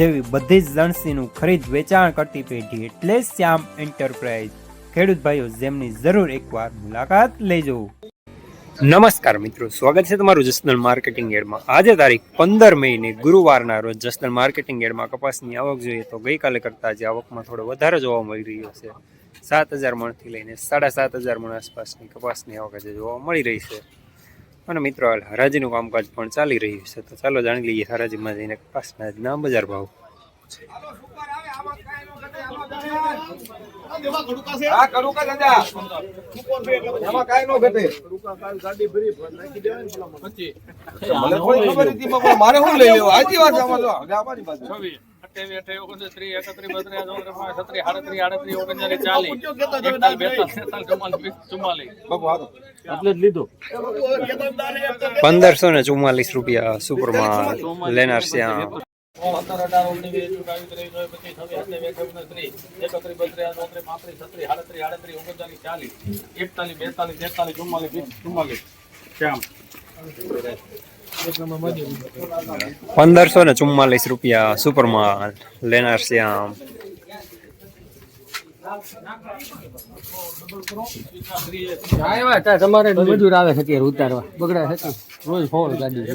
જેવી બધી જ લણસીનું ખરીદ વેચાણ કરતી પેઢી એટલે શ્યામ એન્ટરપ્રાઇઝ. ખેડૂત ભાઈઓ, જેમની જરૂર એકવાર મુલાકાત લેજો. નમસ્કાર મિત્રો, સ્વાગત છે તમારું જસનલ માર્કેટિંગ એડમાં. આજે તારીખ પંદર મહિને ગુરુવારના રોજ જસનલ માર્કેટિંગ એડમાં કપાસની આવક જોઈએ તો ગઈકાલે કરતાં આજે આવકમાં થોડો વધારે જોવા મળી રહ્યો છે. સાત હજાર મણથી લઈને સાડા સાત હજાર મણ આસપાસની કપાસની આવક આજે જોવા મળી રહી છે. અને મિત્રો, હાલ હરાજીનું કામકાજ પણ ચાલી રહ્યું છે. તો ચાલો જાણી લઈએ હરાજીમાં જઈને કપાસના બજાર ભાવ. મારે શું લઈ લેવું? આજી વાત અમારી બાજુ. એકત્રીસ, બત્રીસ, ચોત્રીસ, છત્રીસ, આડત્રીસ, ઓગણચાલીસ, ચાલીસ, એકતાલીસ, બેતાલીસ, તેતાલીસ, ચુમ્માલીસ. પંદરસો ને ચુમ્માલીસ રૂપિયા સુપરમાં લેનાર શ્યામ સત્તર, અઢાર, ઓગણીસ, વીસ, બાવીસ, ત્રેવીસ, ચોવીસ, પચીસ, છવ્વીસ, સત્યાવીસ, અઠ્યાવીસ, ઓગણત્રીસ, એકત્રીસ, બત્રીસ, ચોત્રીસ, પાંત્રીસ, છત્રીસ, આડત્રીસ, આડત્રીસ, ઓગણચાલીસ, ચાલીસ, એકતાલીસ, બેતાલીસ, તેતાલીસ, ચુમ્માલીસ, ચુમ્માલીસ. શ્યામ. પંદરસો ને ચુમ્માલીસ રૂપિયા સુપરમાં લેનાર શ્યામ તમારે મજૂર આવે છે અત્યારે ઉતારવા. બગડા છે રોજ ફોન ગાડી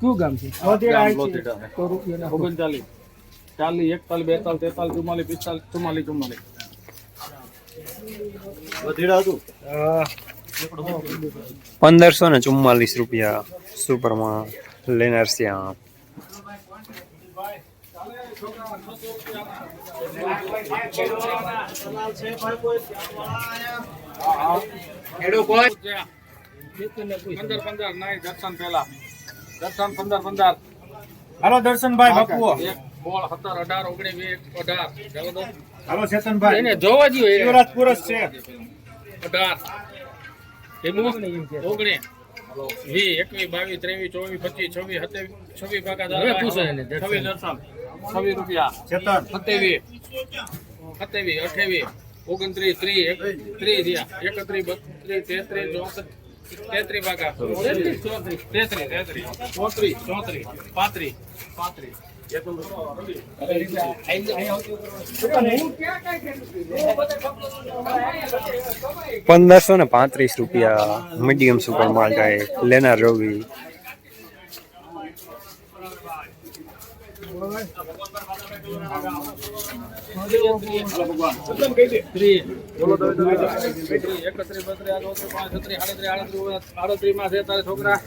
કયું ગામ છે? ઓગણચાલીસ, ચાલીસ, એકતાલીસ, બેતાલીસ, તેતાલીસ, ચુમ્માલીસ, પિસ્તાલીસ, ચુમ્માલીસ, ચુમ્માલીસ. પંદરસો ને ચુમ્માલીસ રૂપિયા સુપરમાં લેનાર નહીં દર્શન પહેલા દર્શન પંદર પંદર હાલો દર્શનભાઈ બાપુઓ. એક સત્તર અઢાર ઓગણીસ વીસ અઢાર હાલો ચેતનભાઈ જોવા દ્યો એને. છે. અઢાર. એનું ઓગણીસ એકવીસ બાવીસ ત્રેવીસ ચોવીસ પચીસ છવ્વીસ સત્યાવીસ છવ્વીસ ભાગા હવે પૂછો એને, દર્શન. છવ્વીસ દર્શન. છવ્વીસ રૂપિયા. સત્યાવીસ. સત્યાવીસ અઠ્યાવીસ ઓગણત્રીસ ત્રીસ ત્રીસ થયા. એકત્રીસ બત્રીસ તેત્રીસ ચોત્રીસ તેત્રીસ પાકા ચોત્રીસ. તેત્રીસ તેત્રીસ ચોત્રીસ ચોત્રીસ પાંત્રીસ પાંત્રીસ. પંદરસો ને પાંત્રીસ રૂપિયા મીડિયમ સુપર માર્કેટ લેનાર રવિ ત્રીસ એકત્રીસ બત્રીસ આ ચોત્રીસ પાંચ છત્રીસ આડત્રીસ આડત્રીસ આડત્રીસમાં છે તારે છોકરા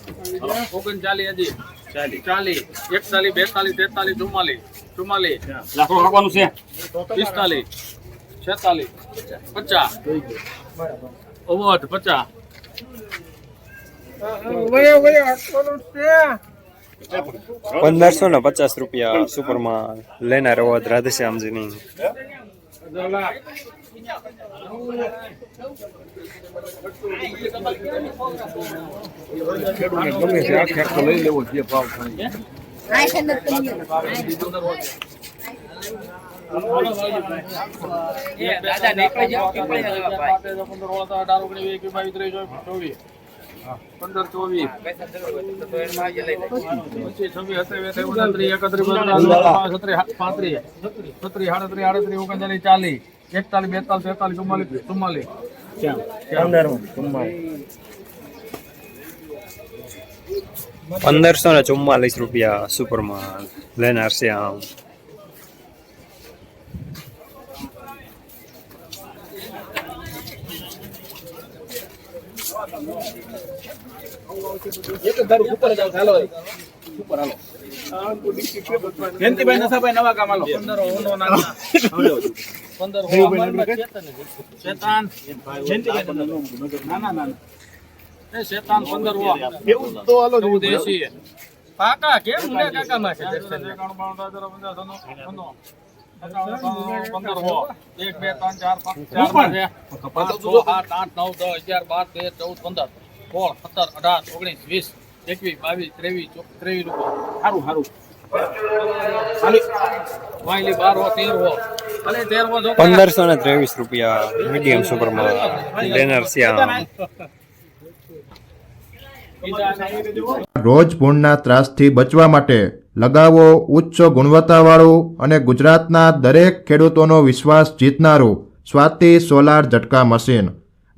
ઓગણચાલીસ હજી ચાલીસ એકતાલીસ બેતાલીસ તેતાલીસ ચુમ્માલીસ ચુમ્માલીસ પિસ્તાલીસ છેતાલીસ પચાસ ઓવર પચાસ પંદરસો ને પચાસ રૂપિયા સુપરમાં લેનાર અવધ રાધેશ્યામજીની ગમે છે આખે આખો લઈ લેવો જે ભાવ થાય. પંદર ચોવીસ પચીસ છવ્વીસ સત્યાવીસ ઓગણત્રીસ એકત્રીસ બત્રીસ પાંત્રીસ પંદરસો ને ચુમ્માલીસ રૂપિયા સુપરમાં લેનાર શ્યામ જયંતિભાઈ નસાભાઈ નવા કામ હાલો. પંદર ઊંડો નાખના. પંદર હોવા શેતાન ના ના ના શેતાન પંદર એવું તો હાલો ચૌદ એસી કાકા કેમ ને કાકા માં છે પંદર. એક બે ત્રણ ચાર પાંચ ચાર પાંચ આઠ નવ દસ અગિયાર બાર તેર ચૌદ પંદર. સોળ સત્તર અઢાર ઓગણીસ વીસ એકવીસ બાવીસ ત્રેવીસ ત્રેવીસ રૂપિયા. સારું સારું. વાયલી બાર હો તેર હો. અલે તેર હો પંદરસો ને ત્રેવીસ રૂપિયા મીડિયમ સુપરમાં લેનર શ્યામ રોજ ભૂણના ત્રાસથી બચવા માટે લગાવો ઉચ્ચ ગુણવત્તાવાળું અને ગુજરાતના દરેક ખેડૂતોનો વિશ્વાસ જીતનારું સ્વાતિ સોલાર ઝટકા મશીન.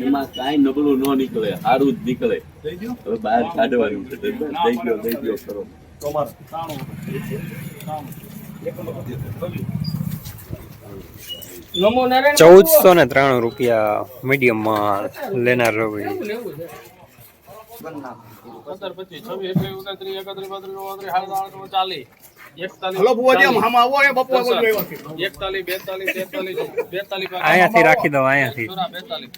એમાં કાંઈ નબળું ન નીકળે સારું જ નીકળે. હવે બહાર કાઢવાનું છે દઈ ગયો દઈ ગયો કરો ચૌદસો ને ત્રાણું રૂપિયા મીડિયમમાં લેનાર રવિ પંદર, હલો બુવાજી આમ આમ આવો એ બપુ આગળ જોઈ. અહીંયાથી રાખી દો અહીંયાથી. ચોરા, બેતાલીસ.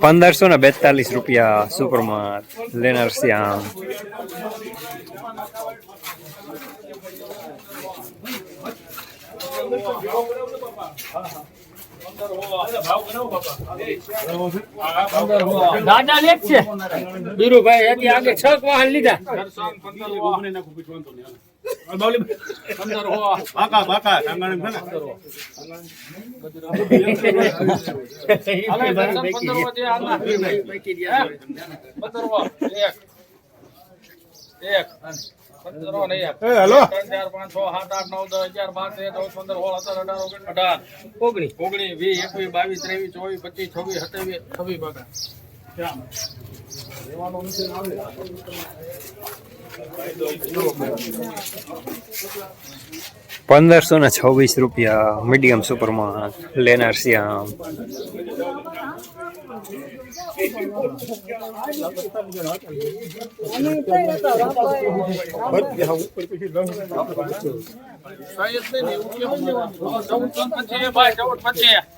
પંદરસો ને બેતાલીસ રૂપિયા સુપરમાં લેનર શ્યામ દાદા લેખ છે બીરુભાઈ એથી આગળ છ વાહન લીધા. એક. હલો ત્રણ, ચાર, પાંચ, છ, સાત, આઠ, નવ, દસ, અગિયાર, બાર, તેર, ચૌદ, પંદર, સોળ, સત્તર, અઢાર, ઓગણીસ, અઢાર. ઓગણીસ ઓગણીસ, વીસ, એકવીસ, બાવીસ, ત્રેવીસ, ચોવીસ, પચીસ, છવ્વીસ, સત્યાવીસ, છવ્વીસ બગા. પંદરસો ને છવ્વીસ રૂપિયા મીડિયમ સુપરમાં લેનાર શ્યામ સાહેબ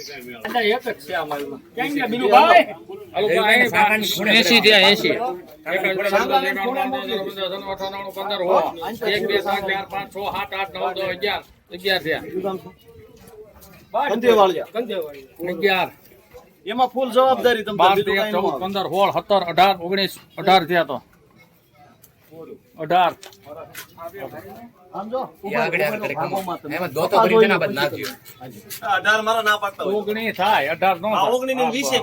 એક જ છે અમારું ક્યાં ગયા બીરુભાઈ એસી થયા એસી પંદર હો એક બે ત્રણ ચાર પાંચ છ સાત આઠ નવ દસ અગિયાર અગિયાર. થયા. અગિયાર. એમાં ફૂલ જવાબદારી તમે ચૌદ પંદર સોળ સત્તર અઢાર ઓગણીસ અઢાર થયા તો. અઢાર. અઢાર મારા ના પાડતા હોય. ઓગણી થાય અઢાર નો ઓગણી ને વીસે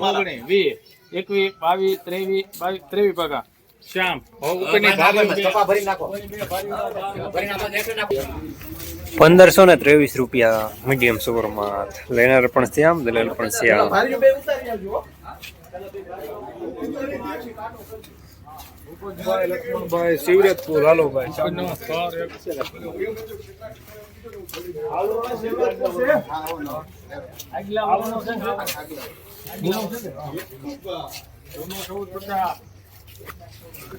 એકવીસ બાવીસ ત્રેવીસ બાવીસ ત્રેવીસ પગા શ્યામ. પંદરસો ને ત્રેવીસ રૂપિયા મીડિયમ સુપરમાં લેનાર પણ શ્યામ દલેલ પણ શ્યામ. ભાઈ બે ઉતારી આવજો હો. ઉપરનો સ્તર એક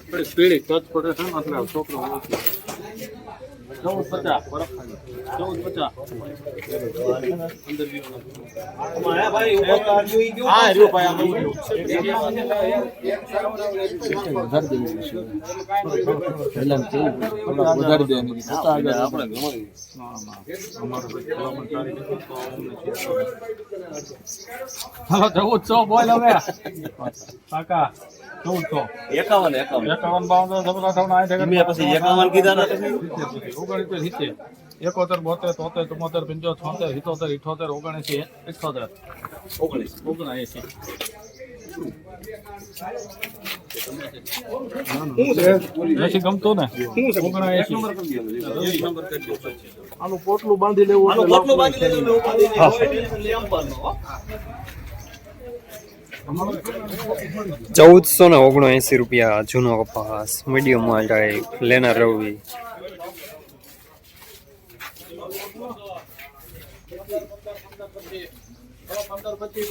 થોડીક પીળી છે ને એટલે છોકરો. ચૌદ પચાસ ચૌદ પચાસ ચૌદસો બોલ હવે કાકા ચૌદસો એકાવન એકાવન એકાવન બાવન પછી એકાવન કીધા ઓગણીસ સિત્તેર એકોતેર બોતેર તોતેર ચુમ્મોતેર પંચોતેર છોતેર સિત્તોતેર ઇઠોતેર ઓગણસી ઇઠોતેર ઓગણીસ. ઓગણએંસી એસી ગમતું ને આનું પોટલું બાંધી લેવું પોટલું બાંધી. ચૌદસો ને ઓગણએંસી રૂપિયા જૂનો કપાસ મીડિયમ માલ ટાઈપ લેના રવિ. પંદર પચીસ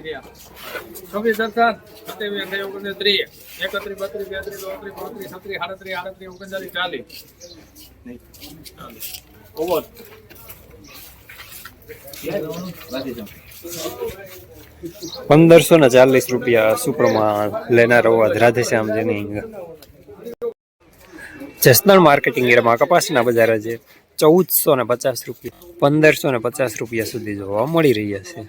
રહ્યા છવ્વીસ દર્શન સત્યાવીસ અઠાવી ઓગણત્રીસ ત્રીસ એકત્રીસ બત્રીસ બેત્રીસ ચોત્રીસ પાંત્રીસ છત્રીસ આડત્રીસ આડત્રીસ ઓગણચાલીસ ચાલીસ ઓવર પંદરસો ને ચાલીસ રૂપિયા સુપ્રમાણ લેનાર અવાજ રાધેશ્યામ જેની જસદણ માર્કેટિંગ એરિયામાં કપાસના બજાર છે ચૌદસો ને પચાસ રૂપિયા, પંદરસો ને પચાસ રૂપિયા સુધી જોવા મળી રહ્યા છે.